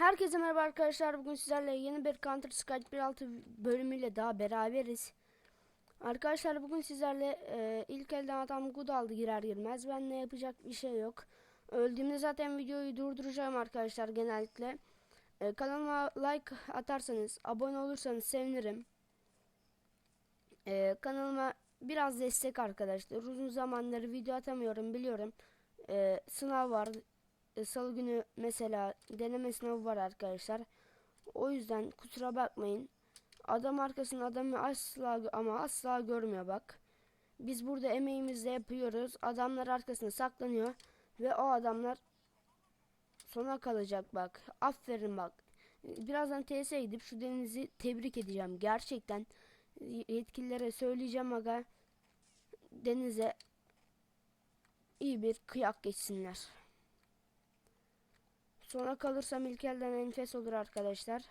Herkese merhaba arkadaşlar. Bugün sizlerle yeni bir Counter Strike 1.6 bölümüyle daha beraberiz. Arkadaşlar bugün sizlerle e, ilk elden adam good aldı girer girmez. Ben ne yapacak bir şey yok. Öldüğümde zaten videoyu durduracağım arkadaşlar genellikle. E, kanalıma like atarsanız, abone olursanız sevinirim. E, kanalıma biraz destek arkadaşlar. Uzun zamandır video atamıyorum biliyorum. E, sınav var. E, Salı günü mesela deneme sınavı var arkadaşlar. O yüzden kusura bakmayın. Adam arkasında adamı asla ama asla görmüyor bak. Biz burada emeğimizle yapıyoruz. Adamlar arkasında saklanıyor ve o adamlar sona kalacak bak. Aferin bak. Birazdan TS'ye gidip şu denizi tebrik edeceğim. Gerçekten yetkililere söyleyeceğim aga. Denize iyi bir kıyak geçsinler. Sona kalırsam ilk elden enfes olur arkadaşlar.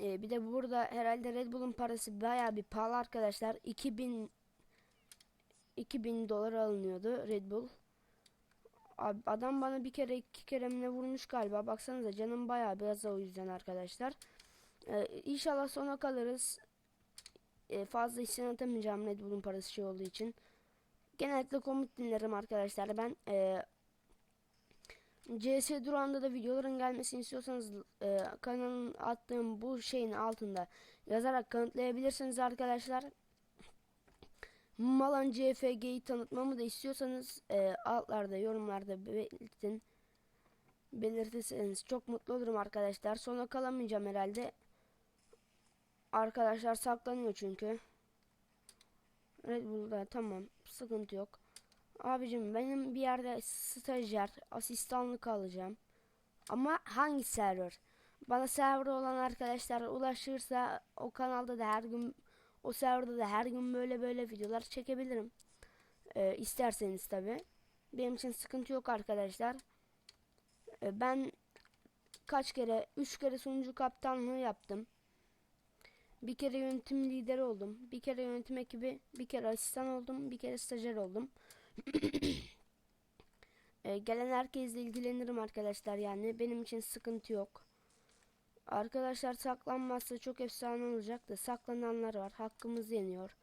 Ee, bir de burada herhalde Red Bull'un parası baya bir pahalı arkadaşlar. 2000 2000 dolar alınıyordu Red Bull. Abi, adam bana bir kere iki kere mi ne vurmuş galiba. Baksanıza canım baya biraz o yüzden arkadaşlar. Ee, inşallah sona kalırız. Ee, fazla isyan atamayacağım Red Bull'un parası şey olduğu için. Genellikle komut dinlerim arkadaşlar. Ben e, CS durağında da videoların gelmesini istiyorsanız e, kanalın attığım bu şeyin altında yazarak kanıtlayabilirsiniz arkadaşlar. Malan CFG'yi tanıtmamı da istiyorsanız e, altlarda yorumlarda belirtin. Belirtirseniz çok mutlu olurum arkadaşlar. Sona kalamayacağım herhalde. Arkadaşlar saklanıyor çünkü. Red Bull'da tamam sıkıntı yok. Abicim benim bir yerde stajyer, asistanlık alacağım. Ama hangi server? Bana server olan arkadaşlar ulaşırsa o kanalda da her gün o serverda da her gün böyle böyle videolar çekebilirim. Ee, isterseniz tabi. Benim için sıkıntı yok arkadaşlar. Ee, ben kaç kere, üç kere sunucu kaptanlığı yaptım. Bir kere yönetim lideri oldum. Bir kere yönetim ekibi, bir kere asistan oldum, bir kere stajyer oldum. Ee, gelen herkesle ilgilenirim arkadaşlar yani benim için sıkıntı yok. Arkadaşlar saklanmazsa çok efsane olacak da saklananlar var. Hakkımız yeniyor.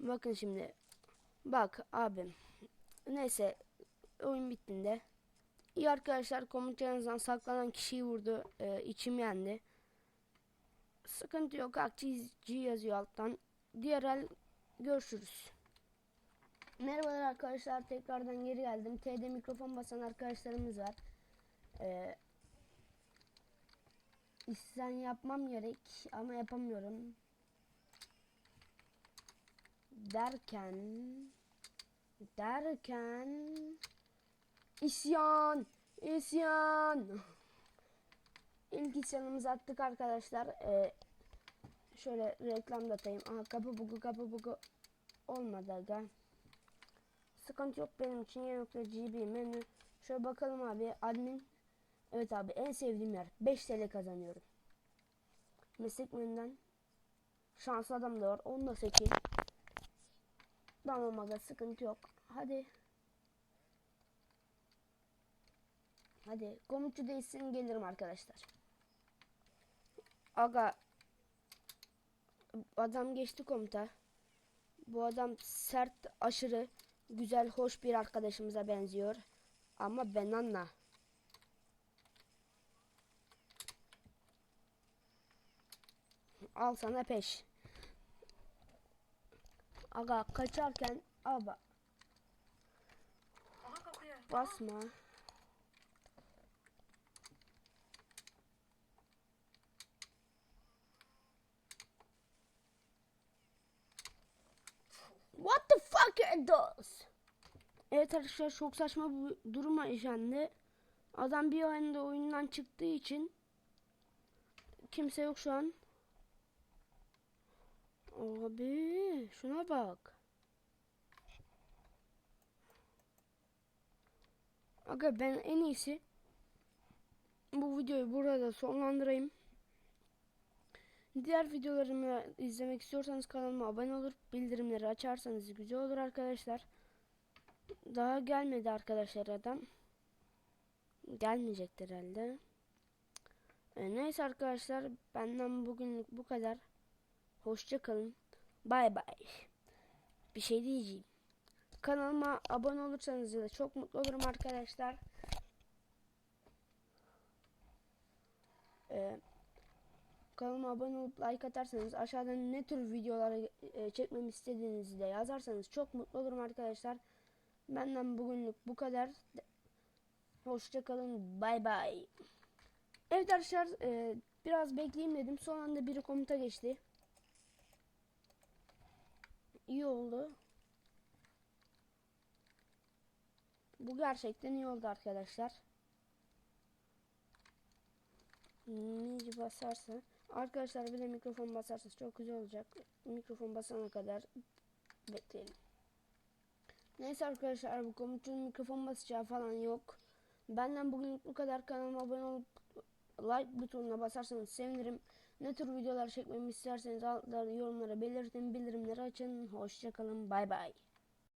Bakın şimdi. Bak abim. Neyse oyun bittiğinde. İyi arkadaşlar komutanınızdan saklanan kişiyi vurdu. Ee, içim yendi. Sıkıntı yok. Akçici yazıyor alttan. Diğer el görüşürüz. Merhabalar arkadaşlar tekrardan geri geldim. T'de mikrofon basan arkadaşlarımız var. Ee, isyan yapmam gerek ama yapamıyorum. Derken derken isyan isyan İlk isyanımızı attık arkadaşlar. Ee, şöyle reklam da. Aha kapı bugu kapı bugu olmadı aga. Sıkıntı yok benim için y.gb menü. Şöyle bakalım abi admin. Evet abi en sevdiğim yer 5 TL kazanıyorum. Meslek menüden şanslı adam da var. Onu da seçeyim. Tamam aga sıkıntı yok. Hadi. Hadi komutçu değilsin gelirim arkadaşlar. Aga adam geçti komuta. Bu adam sert, aşırı güzel, hoş bir arkadaşımıza benziyor. Ama ben anla. Al sana peş. Aga kaçarken aba basma. What the fuck? Evet arkadaşlar çok saçma bir durum yaşandı. Adam bir anda oyundan çıktığı için kimse yok şu an. Abi şuna bak. Aga ben en iyisi bu videoyu burada sonlandırayım. Diğer videolarımı izlemek istiyorsanız kanalıma abone olur, bildirimleri açarsanız güzel olur arkadaşlar. Daha gelmedi arkadaşlar adam. gelmeyecektir herhalde. E, neyse arkadaşlar benden bugünlük bu kadar. Hoşça kalın. Bay bay. Bir şey diyeceğim. Kanalıma abone olursanız da çok mutlu olurum arkadaşlar. Ee, kanalıma abone olup like atarsanız aşağıdan ne tür videoları e, çekmemi istediğinizi de yazarsanız çok mutlu olurum arkadaşlar. Benden bugünlük bu kadar. Hoşça kalın. Bay bay. Evet arkadaşlar e, biraz bekleyeyim dedim. Son anda biri komuta geçti. İyi oldu. Bu gerçekten iyi oldu arkadaşlar. Mici basarsa arkadaşlar bir de mikrofon basarsa çok güzel olacak. Mikrofon basana kadar bekleyelim. Neyse arkadaşlar bu komutun mikrofon basacağı falan yok. Benden bugün bu kadar kanalıma abone olup like butonuna basarsanız sevinirim. Ne tür videolar çekmemi isterseniz altlara yorumlara belirtin. Bildirimleri açın. Hoşçakalın. Bay bay.